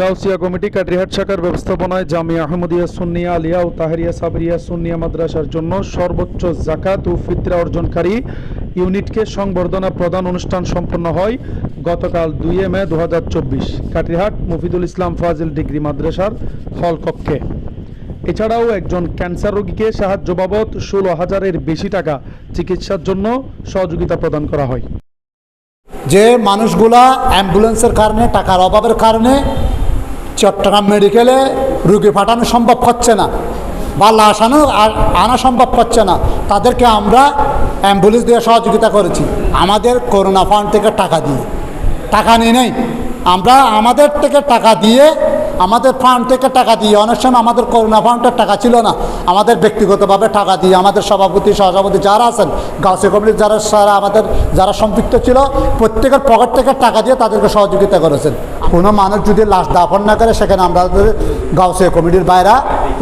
Gausia committee কাটরিহাট শাখার ব্যবস্থাপনায় জামিয়া আহমদিয়া সুন্নিয়া, আলিয়া ও তাহেরিয়া সাবরিয়া সুন্নিয়া মাদ্রাসার জন্য সর্বোচ্চ জাকাত ও ফিতরা অর্জনকারী ইউনিটকে সংবর্ধনা প্রদান অনুষ্ঠান সম্পন্ন হয় গতকাল দুই মে দু হাজার চব্বিশ। কাটরিহাট মফিদুল ইসলাম ফাজিল ডিগ্রি মাদ্রাসার হল কক্ষে। এছাড়াও একজন ক্যান্সার রোগীকে সাহায্য বাবদ ষোলো হাজারের বেশি টাকা চিকিৎসার জন্য সহযোগিতা প্রদান করা হয়। যে মানুষগুলা অ্যাম্বুলেন্সের কারণে, টাকার অভাবের কারণে চট্টগ্রাম মেডিকেলে রুগী পাঠানো সম্ভব হচ্ছে না। বা লাশ আনো আনা সম্ভব হচ্ছে না। তাদেরকে আমরা অ্যাম্বুলেন্স দিয়ে সহযোগিতা করেছি। আমাদের করোনা ফান্ড থেকে টাকা দিয়ে। টাকা নিয়ে নেই। আমরা আমাদের থেকে টাকা দিয়ে, আমাদের ফান্ড থেকে টাকা দিয়ে, অনেক সময় আমাদের করোনা ফান্ডের টাকা ছিল না। আমাদের ব্যক্তিগতভাবে টাকা দিয়ে, আমাদের সভাপতি, সহসভাপতি যারা আছেন গাউসে কমিটির যারা, সারা আমাদের যারা সম্পৃক্ত ছিল, প্রত্যেকের পকেট থেকে টাকা দিয়ে তাদেরকে সহযোগিতা করেছেন। কোনো মানুষ যদি লাশ দাফন না করে, সেখানে আমরা গাউসে কমিটির বাইরা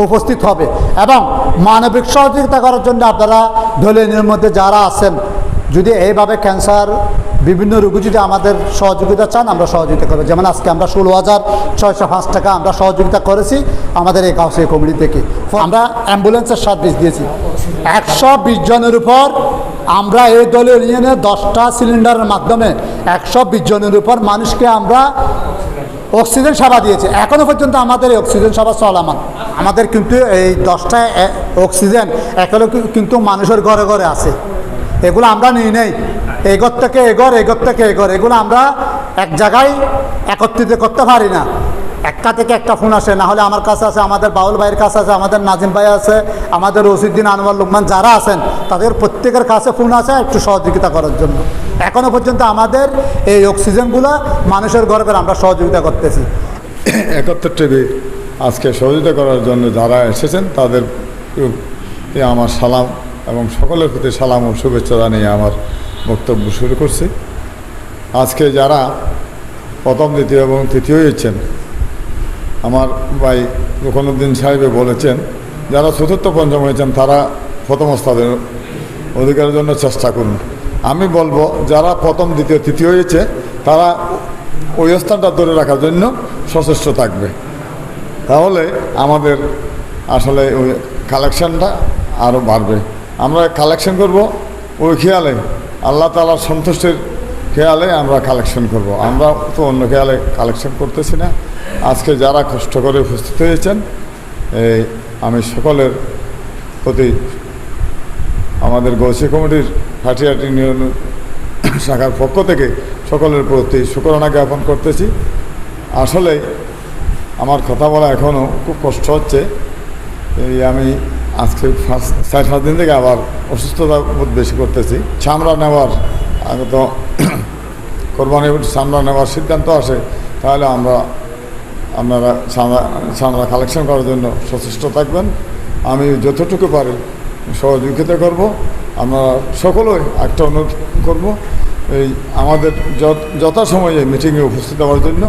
উপস্থিত হবে। এবং মানবিক সহযোগিতা করার জন্য আপনারা দলীয় মধ্যে যারা আছেন, যদি এইভাবে ক্যান্সার, বিভিন্ন রোগী যদি আমাদের সহযোগিতা চান, আমরা সহযোগিতা করব। যেমন আজকে আমরা ষোলো হাজার ছয়শো পাঁচ টাকা আমরা সহযোগিতা করেছি আমাদের এই কাউসে কমিটি থেকে। আমরা অ্যাম্বুলেন্সের সার্ভিস দিয়েছি। একশো বিশ জনের উপর আমরা এই দলীয় ইউনিয়নে দশটা সিলিন্ডারের মাধ্যমে একশো বিশ জনের উপর মানুষকে আমরা অক্সিজেন সেবা দিয়েছে। এখনও পর্যন্ত আমাদের এই অক্সিজেন সেবা চলামান। আমাদের কিন্তু এই দশটা অক্সিজেন এখনও কিন্তু মানুষের ঘরে ঘরে আছে। এগুলো আমরা নিয়ে নেই। এগর থেকে এগর এগর থেকে এগর। এগুলো আমরা এক জায়গায় একত্রিত করতে পারি না। একটা থেকে একটা ফোন আসে। না হলে আমার কাছে আছে, আমাদের বাউল ভাইয়ের কাছে আছে, আমাদের নাজিম ভাই আছে, আমাদের রসিদ্দিন আনোয়ার লোকমান যারা আছেন, তাদের প্রত্যেকের কাছে ফোন আছে একটু সহযোগিতা করার জন্য। এখনও পর্যন্ত আমাদের এই অক্সিজেনগুলো মানুষের ঘরে ঘরে আমরা সহযোগিতা করতেছি। একাত্তর টিভি আজকে সহযোগিতা করার জন্য যারা এসেছেন, তাদের আমার সালাম এবং সকলের প্রতি সালাম ও শুভেচ্ছা জানিয়ে আমার বক্তব্য শুরু করছি। আজকে যারা প্রথম, দ্বিতীয় এবং তৃতীয় হয়েছেন, আমার ভাই রুকনুদ্দিন সাহেবে বলেছেন, যারা চতুর্থ, পঞ্চম হয়েছেন, তারা প্রথম স্থানের অধিকারের জন্য চেষ্টা করুন। আমি বলব, যারা প্রথম, দ্বিতীয়, তৃতীয় হয়েছে, তারা ওই স্থানটা ধরে রাখার জন্য সচেষ্ট থাকবে। তাহলে আমাদের আসলে ওই কালেকশানটা আরও বাড়বে। আমরা কালেকশন করব, ওই খেয়ালে, আল্লাহ তালার সন্তুষ্টির খেয়ালে আমরা কালেকশন করব। আমরা তো অন্য খেয়ালে কালেকশন করতেছি না। আজকে যারা কষ্ট করে উপস্থিত হয়েছেন, এই আমি সকলের প্রতি আমাদের গৌসী কমিটির হাটিহাটি ইউনিয়ন শাখার পক্ষ থেকে সকলের প্রতি শুকরণা জ্ঞাপন করতেছি। আসলে আমার কথা বলা এখনও খুব কষ্ট হচ্ছে। এই আমি আজকে চার, পাঁচ দিন থেকে আবার অসুস্থতা বোধ বেশি করতেছি। চামড়া নেওয়ার আগে তো কোরবানির চামড়া নেওয়ার সিদ্ধান্ত আসে, তাহলে আমরা, আপনারা চামড়া চামড়া কালেকশন করার জন্য সচেষ্ট থাকবেন। আমি যতটুকু পারি সহযোগিতা করব। আমরা সকলেই একটা অনুরোধ করব, এই আমাদের যথাসময়ে মিটিংয়ে উপস্থিত হওয়ার জন্য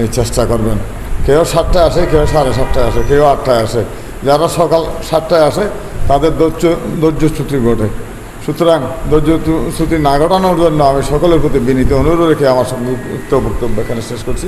এই চেষ্টা করবেন। কেউ সাতটায় আসে, কেউ সাড়ে সাতটায় আসে, কেউ আটটায় আসে। যারা সকাল সাতটায় আসে, তাদের ধৈর্য ধৈর্যচ্যুতি ঘটে। সুতরাং ধৈর্যচ্যুতি না ঘটানোর জন্য আমি সকলের প্রতি বিনীত অনুরোধ রেখে আমার সঙ্গে সংযুক্ত বক্তব্য এখানে শেষ করছি।